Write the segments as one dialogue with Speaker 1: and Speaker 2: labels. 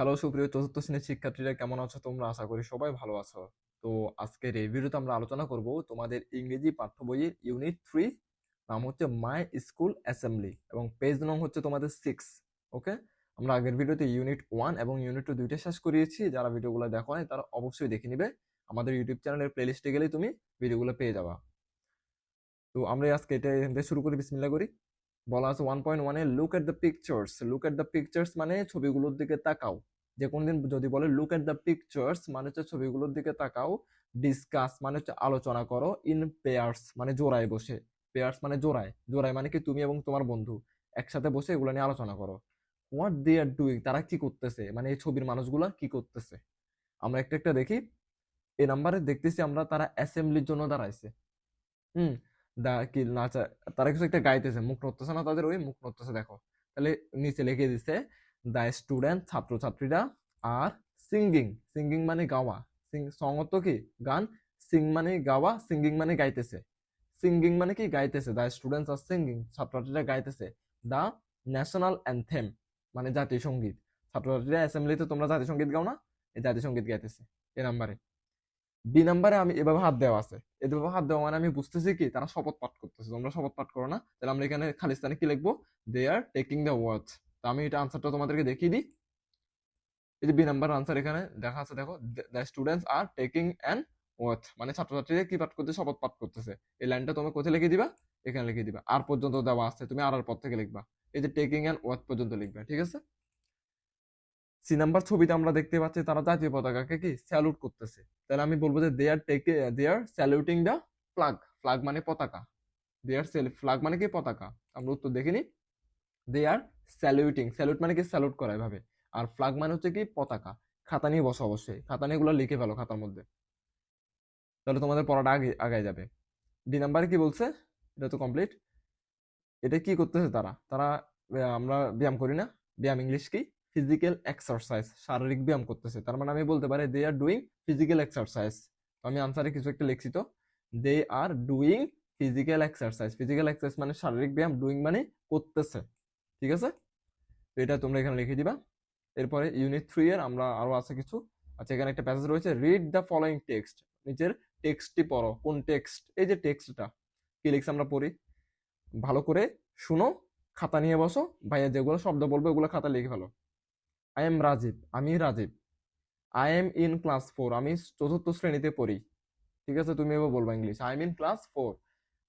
Speaker 1: Hello, সুপ্রিয় চতুর্থ শ্রেণির শিক্ষার্থীরা কেমন আছো তোমরা? আশা করি সবাই ভালো আছো। তো আজকের ভিডিওতে আমরা আলোচনা করব তোমাদের ইংরেজি পাঠ্য বইয়ের ইউনিট থ্রি, নাম হচ্ছে মাই স্কুল অ্যাসেম্বলি এবং পেজ নং হচ্ছে তোমাদের সিক্স, ওকে? আমরা আগের ভিডিওতে ইউনিট ওয়ান এবং ইউনিট টু দুইটা শেষ করিয়েছি। যারা ভিডিওগুলো দেখো নাই, তারা অবশ্যই দেখে নিবে। আমাদের ইউটিউব চ্যানেলের প্লেলিস্টে গেলেই তুমি ভিডিওগুলো পেয়ে যাবা। তো আমরা আজকে এটা থেকে শুরু করি বিসমিল্লা করি। বলা আছে ওয়ান পয়েন্ট ওয়ানে look at the pictures look at the pictures মানে ছবিগুলোর দিকে তাকাও। যে কোনদিন যদি বলে লুক এট দ্য পিকচার্স মানে হচ্ছে ছবিগুলোর দিকে তাকাও। ডিসকাস মানে হচ্ছে আলোচনা করো। ইন পেয়ার্স মানে জোড়ায় বসে। পেয়ার্স মানে জোড়ায়। জোড়ায় মানে কি? তুমি এবং তোমার বন্ধু। একসাথে বসে এগুলো নিয়ে আলোচনা করো। হোয়াট দে আর ডুইং তারা কি করতেছে? মানে এই ছবির মানুষগুলা কি করতেছে? আমরা একটা একটা দেখি। এই নাম্বারে দেখতেছি আমরা তারা অ্যাসেম্বলির জন্য দাঁড়াইছে। হুম? দা কি নাচা তারা কিছু একটা গাইতেছে, মুখ নড়তেছে না তাদের, ওই মুখ নড়তেছে, দেখো। তাহলে নিচে লিখে দিছে, দ্য স্টুডেন্ট, ছাত্রছাত্রীরা আর সিঙ্গিং। সিঙ্গিং মানে গাওয়া। সিং সং তো কি? গান। সিং মানে গাওয়া, সিঙ্গিং মানে গাইতেছে। সিঙ্গিং মানে কি? গাইতেছে। The students are singing. ছাত্রছাত্রীরা গাইতেছে। The national anthem. মানে জাতীয় সংগীত। ছাত্রছাত্রীরা অ্যাসেম্বলিতে তোমরা জাতীয় সংগীত গাও না, এই জাতীয় সংগীত গাইতেছে। এ নাম্বারে। বি নাম্বারে আমি এভাবে হাত দেওয়া আছে। এভাবে হাত দেওয়া মানে আমি বুঝতেছি কি? তারা শপথ পাঠ করতেছে। তোমরা শপথ পাঠ করো না। তাহলে আমরা এখানে খালিস্তানে কি লিখব? They are taking the word তো আমি এটা আনসারটা তোমাদেরকে দেখিয়ে দিই। এই যে বি নাম্বার আনসার এখানে দেখা আছে, দেখো the students are taking an word মানে ছাত্রছাত্রীরা কি পাঠ করতে শপথ পাঠ করতেছে। এই লাইনটা তুমি কোথায় লিখে দিবা? এখানে লিখে দিবা। আর পর্যন্ত দেওয়া আছে। তুমি আর আর পর থেকে লিখবা। এই যে টেকিং অ্যান ওয়ার্ড পর্যন্ত লিখবা। ঠিক আছে? সি নাম্বার ছবিতে আমরা দেখতে পাচ্ছি তারা জাতীয় পতাকাকে কি স্যালুট করতেছে। তাহলে আমি বলব যে they are take they are saluting the flag flag মানে পতাকা। দে আর সেল ফ্লাগ মানে কি পতাকা? আমরা উত্তর দেখিনি দে আর স্যালুটিং স্যালুট মানে কি স্যালুট করা এভাবে। আর ফ্লাগ মানে হচ্ছে কি পতাকা। খাতা নিয়ে বসো অবশ্যই। খাতা নিয়ে এগুলো লিখে ফেলো খাতার মধ্যে। তাহলে তোমাদের পড়াটা আগে, আগায় যাবে। ডি নাম্বারে কি বলছে? এটা তো কমপ্লিট এটা কি করতেছে তারা? তারা আমরা ব্যায়াম করি না? ব্যায়াম ইংলিশ কি? ফিজিক্যাল এক্সারসাইজ শারীরিক ব্যায়াম করতেছে। তার মানে আমি বলতে পারি they are doing physical exercise আমি আনসারে কিছু একটা লিখছি তো। They are doing physical exercise physical exercise মানে শারীরিক ব্যায়াম ডুইং মানে করতেছে। ঠিক আছে? এটা তোমরা এখানে লিখে দিবা। এরপরে ইউনিট থ্রি এর আমরা আরও আছে কিছু। আচ্ছা এখানে একটা প্যাসেজ রয়েছে রিড দ্য ফলোয়িং টেক্সট নিচের টেক্সটটি পড়ো, কোন টেক্সট এই যে টেক্সটটা কি লিখছে আমরা পড়ি? ভালো করে শুনো, খাতা নিয়ে বসো, ভাইয়া যেগুলো শব্দ বলবে ওগুলো খাতা লিখে ফেলো। আই এম রাজীব আমি Rajib I am in class four আমি চতুর্থ শ্রেণীতে পড়ি। ঠিক আছে? তুমি এবার বলবা English I am in class four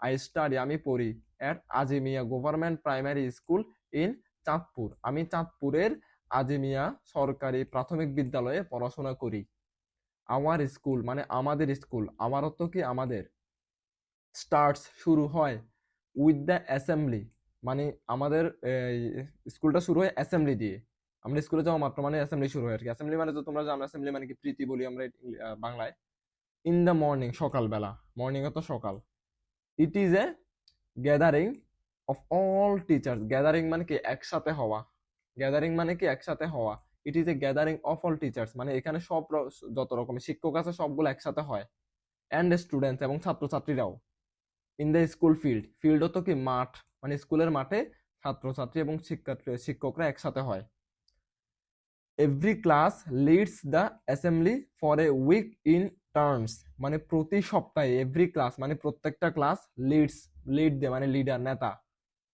Speaker 1: I study আমি পড়ি at Azimia government primary school in Chandpur আমি চাঁদপুরের আজিমিয়া সরকারি প্রাথমিক বিদ্যালয়ে পড়াশোনা করি। আমার স্কুল মানে আমাদের স্কুল আমার অর্থ কি? আমাদের। স্টার্টস শুরু হয় উইথ দ্য অ্যাসেম্বলি মানে আমাদের স্কুলটা শুরু হয় অ্যাসেম্বলি দিয়ে। আমরা স্কুলে যাওয়া মাত্র মানে অ্যাসেম্বলি শুরু হয় আর কি। অ্যাসেম্বলি মানে তো তোমরা জানো অ্যাসেম্বলি মানে কি প্রীতি বলি আমরা বাংলায়। ইন দ্য মর্নিং সকালবেলা। মর্নিং তো সকাল। It is a gathering of all teachers gathering মানে কি? একসাথে হওয়া। গ্যাদারিং মানে কি? একসাথে হওয়া। It is a gathering of all teachers মানে এখানে সব যত রকমের শিক্ষক আছে, সবগুলো একসাথে হয়। অ্যান্ড স্টুডেন্টস এবং ছাত্রছাত্রীরাও। In the school field field তো কি? মাঠ। মানে স্কুলের মাঠে ছাত্রছাত্রী এবং শিক্ষার্থী শিক্ষকরা একসাথে হয়। Every class leads the assembly for a week in terms মানে প্রতি সপ্তাহে এভরি ক্লাস মানে প্রত্যেকটা ক্লাস লিডস লিড দে মানে লিডার নেতা।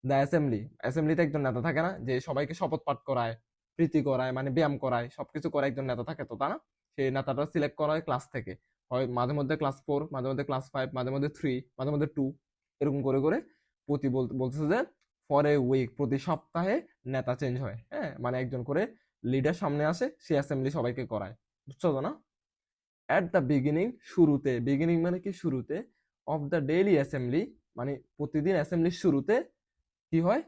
Speaker 1: দ্য অ্যাসেম্বলি অ্যাসেম্বলিতে একজন নেতা থাকে না, যে সবাইকে শপথ পাঠ করায়, প্রীতি করায় মানে ব্যায়াম করায়, সবকিছু করে একজন নেতা থাকে তো, তা না? সেই নেতাটা সিলেক্ট করা হয় ক্লাস থেকে। হয় মাঝে মধ্যে ক্লাস ফোর মাঝে মধ্যে ক্লাস ফাইভ মাঝে মধ্যে থ্রি মাঝে মধ্যে টু এরকম করে করে প্রতি বল- বলতেছে যে ফর এ উইক প্রতি সপ্তাহে নেতা চেঞ্জ হয়। হ্যাঁ মানে একজন করে লিডার সামনে আসে, সে অ্যাসেম্বলি সবাইকে করায়। বুঝছ তো না? অ্যাট দ্য বিগিনিং শুরুতে বিগিনিং মানে কি? শুরুতে অফ দ্য ডেইলি অ্যাসেম্বলি মানে প্রতিদিন অ্যাসেম্বলির শুরুতে কি হয়?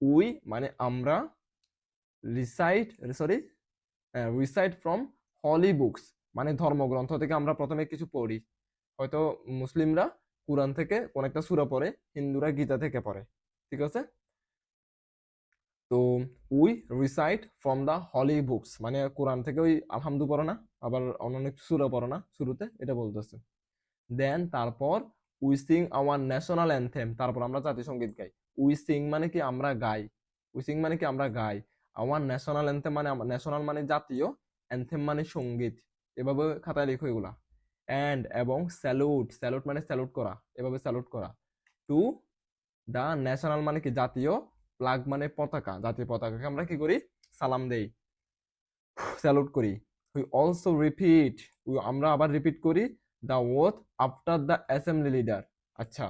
Speaker 1: উই মানে আমরা recite sorry recite from holy books মানে ধর্মগ্রন্থ থেকে আমরা প্রথমে কিছু পড়ি। হয়তো মুসলিমরা কোরআন থেকে কোন একটা সূরা পড়ে, হিন্দুরা গীতা থেকে পড়ে, ঠিক আছে? তো we recite from the holy books মানে কোরআন থেকে ওই আলহামদু পড়ো না, আবার অনেক সূরা পড়ো না, শুরুতে এটা বলতেছে। দেন তারপর we sing our national anthem তারপর আমরা জাতীয় সংগীত গাই। উই সিং মানে কি আমরা গাই। উই সিং মানে কি আমরা গাই। আওয়ার ন্যাশনাল অ্যান্থেম মানে ন্যাশনাল মানে জাতীয় অ্যান্থেম মানে সংগীত। এভাবে খাতায় লিখো এগুলা। অ্যান্ড এবং স্যালুট স্যালুট মানে স্যালুট করা, এভাবে স্যালুট করা। টু দ্য ন্যাশনাল মানে কি জাতীয় ফ্ল্যাগ মানে পতাকা, জাতীয় পতাকাকে আমরা কি করি? সালাম দেই। স্যালুট করি। উই অলসো রিপিট আমরা আবার রিপিট করি the oath after the assembly leader আচ্ছা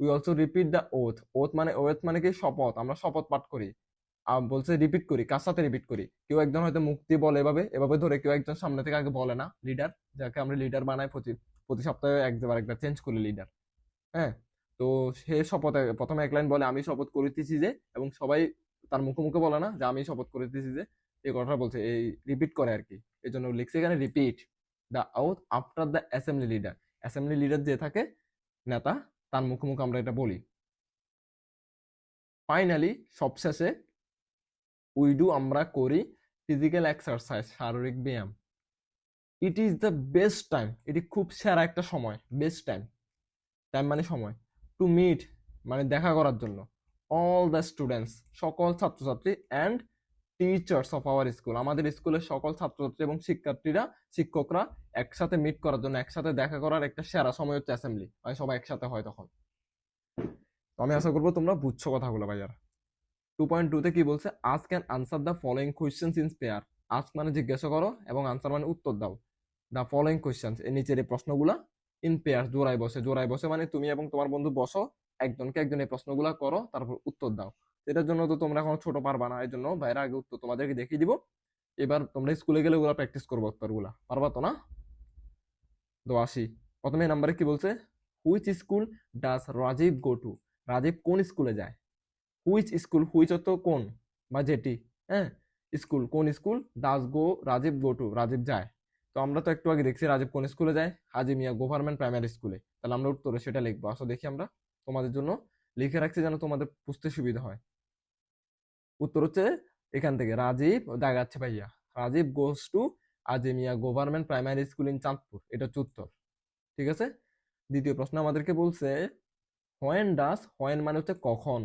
Speaker 1: we also repeat the oath oath মানে ওথ মানে কি? শপথ। আমরা শপথ পাঠ করি। বলছে রিপিট করি, কার সাথে রিপিট করি? কেউ একজন হয়তো মুক্তি বলে এভাবে এভাবে ধরে কেউ একজন সামনে থেকে আগে বলে না লিডার যাকে আমরা লিডার বানাই প্রতি প্রতি সপ্তাহে একবার একবার চেঞ্জ করি লিডার হ্যাঁ? তো সে শপথে, প্রথমে এক লাইন বলে, আমি শপথ করিতেছি যে, এবং সবাই তার মুখে মুখে বলে না, যে আমি শপথ করিতেছি যে, এই কথাটা বলছে, এই রিপিট করে আর কি। এই জন্য লিখছে এখানে repeat the oath after the assembly leader assembly leader যে থাকে, নেতা, তার মুখে মুখে আমরা এটা বলি। ফাইনালি সবশেষে উই ডু আমরা করি ফিজিক্যাল এক্সারসাইজ শারীরিক ব্যায়াম। It is the best time এটি খুব সেরা একটা সময় বেস্ট টাইম টাইম মানে সময়। টু মিট মানে দেখা করার জন্য। অল দ্য স্টুডেন্টস সকল ছাত্রছাত্রী and teachers of our school আমাদের স্কুলের সকল ছাত্রছাত্রী এবং শিক্ষার্থীরা, শিক্ষকরা একসাথে মিট করার জন্য, একসাথে দেখা করার একটা সেরা সময় হচ্ছে অ্যাসেম্বলি মানে সবাই একসাথে হয় তখন। তো আমি আশা করব তোমরা বুঝছ কথাগুলো ভাইয়ার। টু পয়েন্ট টুতে কি বলছে? Ask can answer the following questions in pair ask মানে জিজ্ঞাসা করো এবং আনসার মানে উত্তর দাও। দ্য ফলোয়িং কোয়েশ্চেন্স এর নিচের এই প্রশ্নগুলা ইন পেয়ার জোড়ায় বসে জোড়ায় বসে মানে তুমি এবং তোমার বন্ধু বসো, একজনকে একজন এই প্রশ্নগুলা করো, তারপর উত্তর দাও। এটার জন্য তো তোমরা এখন ছোট পারবা না এই জন্য ভাইরা আগে উত্তর তোমাদেরকে দেখিয়ে দিব। এবার তোমরা স্কুলে গেলে ওগুলা প্র্যাকটিস করব উত্তরগুলা। পারবা তো না? তো আসি। প্রথমে নাম্বারে কি বলছে? Which school does Rajib go to Rajib কোন স্কুলে যায়? হুইচ স্কুল হুইচ অর্থ কোন? বা যেটি? হ্যাঁ? স্কুল কোন school does go Rajib go to Rajib যায়। তো আমরা তো একটু আগে দেখছি রাজীব কোন স্কুলে যায়? হাজি মিয়া গভর্নমেন্ট প্রাইমারি স্কুলে। তাহলে আমরা উত্তরে সেটা লিখব। আসো দেখি আমরা তোমাদের জন্য লিখে রাখছি যেন তোমাদের বুঝতে সুবিধা হয়। উত্তর হচ্ছে এখান থেকে, রাজীব দাগাচ্ছে ভাইয়া। Rajib goes to Azimia government primary school in Chandpur. এটা হচ্ছে উত্তর। ঠিক আছে? দ্বিতীয় প্রশ্ন আমাদেরকে বলছে হোয়েন ডাস হোয়েন মানে হচ্ছে কখন?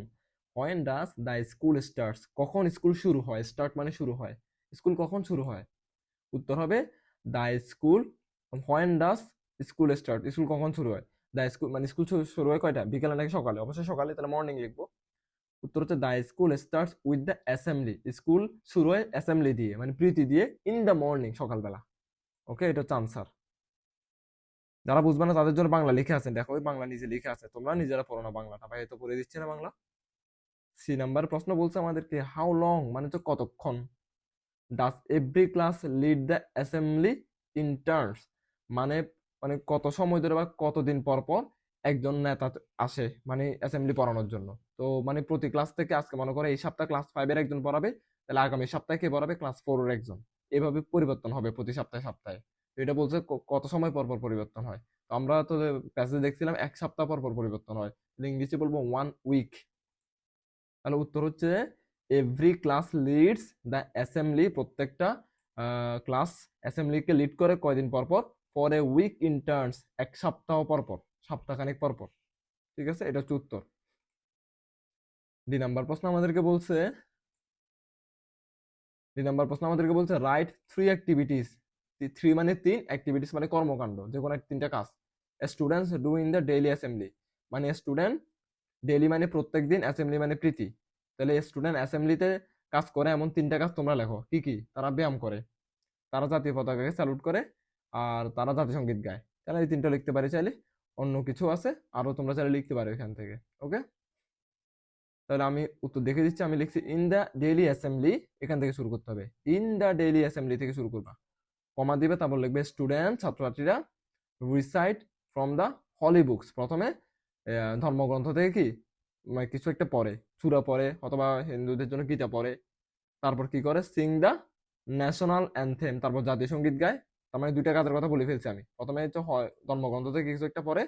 Speaker 1: When does the school starts কখন স্কুল শুরু হয়? স্টার্ট মানে শুরু হয়। স্কুল কখন শুরু হয়? উত্তর হবে the school when does school start school কখন শুরু হয়? দ্য স্কুল মানে স্কুল শুরু হয় কয়টা? বিকেলে নাকি সকালে? অবশ্যই সকালে, তাহলে মর্নিং লিখব। উত্তর হচ্ছে the school starts with the assembly school শুরু হয় অ্যাসেম্বলি দিয়ে মানে প্রীতি দিয়ে ইন দ্য মর্নিং সকালবেলা। ওকে এটা হচ্ছে আনসার যারা বুঝবে না, তাদের জন্য বাংলা লিখে আছে। দেখো বাংলা নিজে লিখে আছে। তোমরা নিজেরা পড়ো না বাংলাটা। ভাই তো পড়ে দিচ্ছে না বাংলা। সি নাম্বার প্রশ্ন বলছে আমাদেরকে হাউ লং মানে হচ্ছে কতক্ষণ? Does every class lead the assembly in turns মানে মানে কত সময় ধরে বা কতদিন পর পর একজন নেতা আসে মানে অ্যাসেম্বলি পড়ানোর জন্য? তো মানে প্রতি ক্লাস থেকে আজকে মনে করে এই সপ্তাহে ক্লাস ফাইভের একজন পড়াবে, তাহলে আগামী সপ্তাহে কে পড়াবে? ক্লাস ফোর এর একজন। এভাবে পরিবর্তন হবে প্রতি সপ্তাহে সপ্তাহে। তো এটা বলছে কত সময় পর পর পরিবর্তন হয়? তো আমরা তো প্যাসেজ দেখছিলাম, এক সপ্তাহ পর পর পরিবর্তন হয়। ইংলিশে বলব ওয়ান উইক তাহলে উত্তর হচ্ছে every class leads the assembly প্রত্যেকটা ক্লাস অ্যাসেম্বলিকে লিড করে কয়দিন পর পর? For a week in turns এক সপ্তাহ পর পর, সপ্তাহখানেক পর পর। ঠিক আছে? এটা হচ্ছে উত্তর। দুই নাম্বার প্রশ্ন আমাদেরকে বলছে দুই নাম্বার প্রশ্ন আমাদেরকে বলছে রাইট থ্রি অ্যাক্টিভিটিস থ্রি মানে তিন অ্যাক্টিভিটিস মানে কর্মকাণ্ড যে কোনো তিনটা কাজ। Students do in the daily assembly মানে স্টুডেন্ট ডেইলি মানে প্রত্যেক দিন অ্যাসেম্বলি মানে প্রীতি। তাহলে স্টুডেন্ট অ্যাসেম্বলিতে কাজ করে এমন তিনটা কাজ তোমরা লেখো। কি কি? তারা ব্যায়াম করে, তারা জাতীয় পতাকাকে স্যালুট করে, আর তারা জাতীয় সংগীত গায়। তাহলে এই তিনটা লিখতে পারি চাইলে। অন্য কিছু আছে আরও তোমরা চাইলে লিখতে পারো এখান থেকে ওকে তাহলে আমি উত্তর দেখে দিচ্ছি। আমি লিখছি ইন দ্য ডেইলি অ্যাসেম্বলি এখান থেকে শুরু করতে হবে। ইন দ্য ডেইলি অ্যাসেম্বলি থেকে শুরু করবা। কমা দিবে, তারপর লিখবে স্টুডেন্ট ছাত্রছাত্রীরা recite from the holy books প্রথমে ধর্মগ্রন্থ থেকে কি? মানে কিছু একটা পড়ে সূরা পড়ে অথবা হিন্দুদের জন্য গীতা পড়ে তারপর কি করে? সিং দ্য ন্যাশনাল অ্যানথেম তারপর জাতীয় সংগীত গায়। তার মানে দুইটা কাজের কথা বলে ফেলছি আমি। প্রথমে হচ্ছে হয়, ধর্মগ্রন্থ থেকে কিছু একটা পড়ে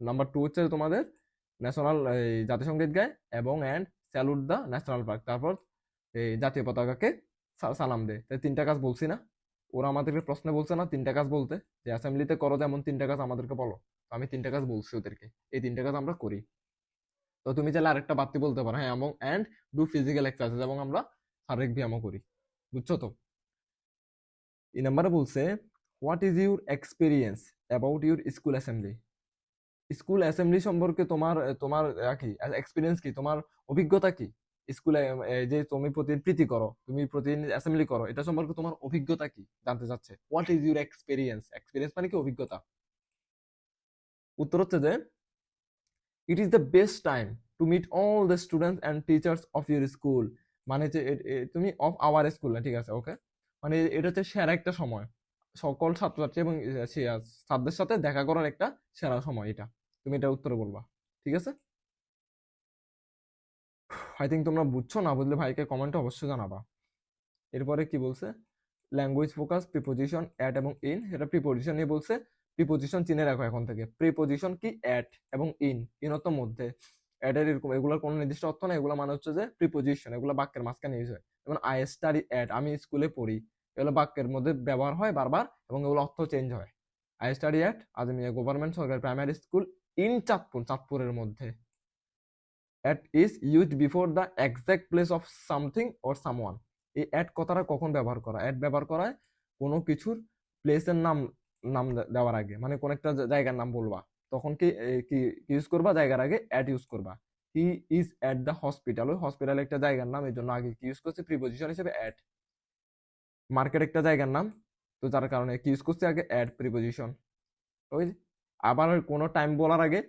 Speaker 1: নাম্বার টু হচ্ছে তোমাদের ন্যাশনাল এই জাতীয় সংগীত গায় এবং and salute the national park তারপর এই জাতীয় পতাকাকে সালাম দেয়। তাই তিনটা কাজ বলছি না। ওরা আমাদেরকে প্রশ্নে বলছে না তিনটা কাজ বলতে। যে অ্যাসেম্বলিতে করো যেমন তিনটা কাজ আমাদেরকে বলো। আমি তিনটা কাজ বলছি ওদেরকে। এই তিনটা কাজ আমরা করি। তো তুমি চাইলে আরেকটা বাড়তি বলতে পারো। হ্যাঁ এবং অ্যান্ড ডু ফিজিক্যাল এক্সারসাইজ এবং আমরা শারীরিক ব্যায়ামও করি। বুঝছ তো? এই নাম্বারে বলছে what is your experience about your school assembly school assembly সম্পর্কে তোমার তোমার কি? এক্সপিরিয়েন্স কি? তোমার অভিজ্ঞতা কি? স্কুলে যে তুমি প্রতিদিন প্রীতি করো, তুমি প্রতিদিন অ্যাসেম্বলি করো, এটা সম্পর্কে তোমার অভিজ্ঞতা কি? জানতে চাচ্ছে। What is your experience experience মানে কি? অভিজ্ঞতা। উত্তর হচ্ছে যে it is the best time to meet all the students and teachers of your school মানে যে তুমি অফ আওয়ার স্কুল না, ঠিক আছে ওকে মানে এটা হচ্ছে সেরা একটা সময়। সকল ছাত্রছাত্রী এবং ছাত্রদের সাথে দেখা করার একটা সেরা সময় এটা। তুমি এটা উত্তরে বলবা, ঠিক আছে? আই থিঙ্ক তোমরা বুঝছ, না বুঝলে ভাইকে কমেন্টে অবশ্যই জানাবা। এরপরে কি বলছে? ল্যাঙ্গুয়েজ ফোকাস প্রিপোজিশন অ্যাট এবং ইন এটা প্রিপোজিশন নিয়ে বলছে। প্রিপোজিশন চিনে রাখো এখন থেকে। প্রিপোজিশন কি? অ্যাট এবং ইন ইন অর্থ মধ্যে। অ্যাডের এরকম, এগুলোর কোনো নির্দিষ্ট অর্থ না এগুলো মানে হচ্ছে যে প্রিপোজিশন এগুলো বাক্যের মাঝখানে ইউজ হয়। যেমন আই স্টাডি অ্যাট আমি স্কুলে পড়ি এগুলো বাক্যের মধ্যে ব্যবহার হয় বারবার এবং এগুলো অর্থ চেঞ্জ হয়। I study at Azmia government সরকারি প্রাইমারি স্কুল ইন চাঁদপুর, চাঁদপুরের মধ্যে। At is used before the exact place of something or someone এই অ্যাড কথাটা কখন ব্যবহার করা অ্যাড ব্যবহার করায় কোনো কিছুর প্লেসের নাম নাম দেওয়ার আগে মানে কোন একটা জায়গার নাম বলবা। তখন কি কি ইউজ করবা? জায়গার আগে অ্যাড ইউজ করবা। He is at the hospital ওই হসপিটাল একটা জায়গার নাম, এই জন্য আগে কি ইউজ করছে? প্রিপোজিশন হিসেবে অ্যাট মার্কেট একটা জায়গার নাম, তো যার কারণে কি ইউজ করছে? আগে অ্যাড প্রিপোজিশন ওই আবার কোনো টাইম বলার আগে,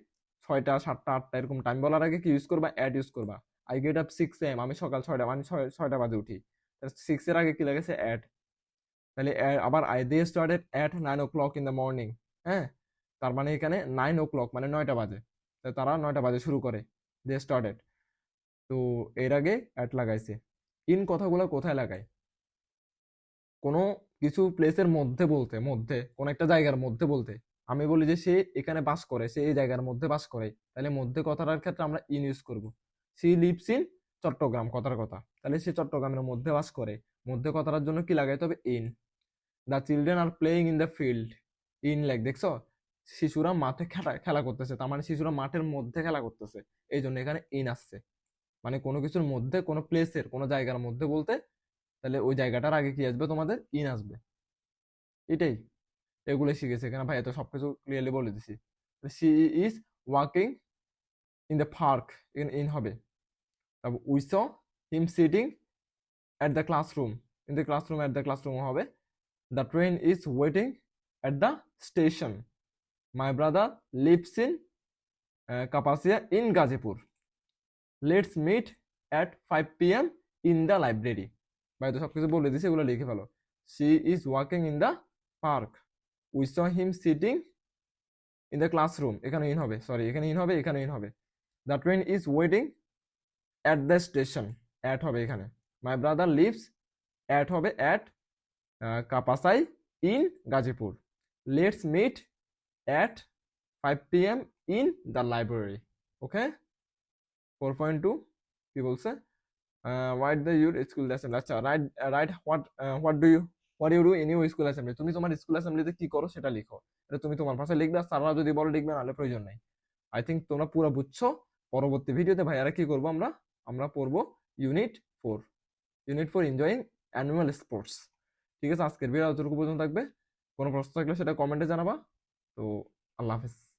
Speaker 1: ছয়টা, সাতটা, আটটা এরকম টাইম বলার আগে কি ইউজ করবা? অ্যাড ইউজ করবা। I get up six am আমি সকাল ছয়টা মানে ছয়, ছয়টা বাজে উঠি। সিক্স এর আগে কি লেগেছে? অ্যাড তাহলে আবার I they started at nine o'clock in the morning হ্যাঁ? তার মানে এখানে নাইন ও ক্লক মানে নয়টা বাজে। তারা নয়টা বাজে শুরু করে দে স্টার্টেড তো এর আগে অ্যাট লাগাইছে। ইন কথাগুলো কোথায় লাগায়? কোনো কিছু প্লেসের মধ্যে বলতে, মধ্যে, কোন একটা জায়গার মধ্যে বলতে। আমি বলি যে সে এখানে বাস করে, সে এই জায়গার মধ্যে বাস করে। তাহলে মধ্যে কথাটার ক্ষেত্রে আমরা ইন ইউজ করব। সি লিভস ইন চট্টগ্রাম, কথার কথা। তাহলে সে চট্টগ্রামের মধ্যে বাস করে। মধ্যে কথাটার জন্য কি লাগাইতে হবে? In the children are playing in the field in like দেখছ? শিশুরা মাঠে খেলা খেলা করতেছে। তার মানে শিশুরা মাঠের মধ্যে খেলা করতেছে। এই জন্য এখানে ইন আসছে। মানে কোনো কিছুর মধ্যে, কোনো প্লেসের কোনো জায়গার মধ্যে বলতে তাহলে ওই জায়গাটার আগে কি আসবে? তোমাদের ইন আসবে। এটাই। এগুলো শিখেছে এখানে। ভাই, এত সব কিছু ক্লিয়ারলি বলে দিছি। She is walking in the park এখানে ইন হবে। তারপর we saw him sitting at the classroom in the classroom at the classroom হবে। The train is waiting at the station my brother lives in Kapasia in Gazipur let's meet at five P M in the library ভাই, তো সব কিছু বলে দিছে এগুলো লিখে ফেলো। She is walking in the park we saw him sitting in the classroom এখানে in হবে সরি এখানে ইন হবে, এখানে ইন হবে। The train is waiting at the station at হবে এখানে। মাই ব্রাদার লিভস অ্যাট হবে at Kapasia in Gazipur. Let's meet at five P M in the library okay four point two কি বলছে? What the your school assembly আচ্ছা right right what what do you what you do in your school assembly তুমি তোমার school অ্যাসেম্বলিতে কি করো সেটা লিখো। এটা তুমি তোমার ভাষায় লিখবে, আর স্যাররা যদি বলো লিখবে নাহলে প্রয়োজন নাই। আই থিঙ্ক তোমরা পুরো বুঝছ। পরবর্তী ভিডিওতে ভাইয়ারা কি করব আমরা? আমরা পড়ব unit four unit four enjoying annual sports ঠিক আছে, আজকের ভিডিও এতটুকু পর্যন্ত থাকবে। কোনো প্রশ্ন থাকলে সেটা কমেন্টে জানাবা। তো, আল্লাহ হাফিজ।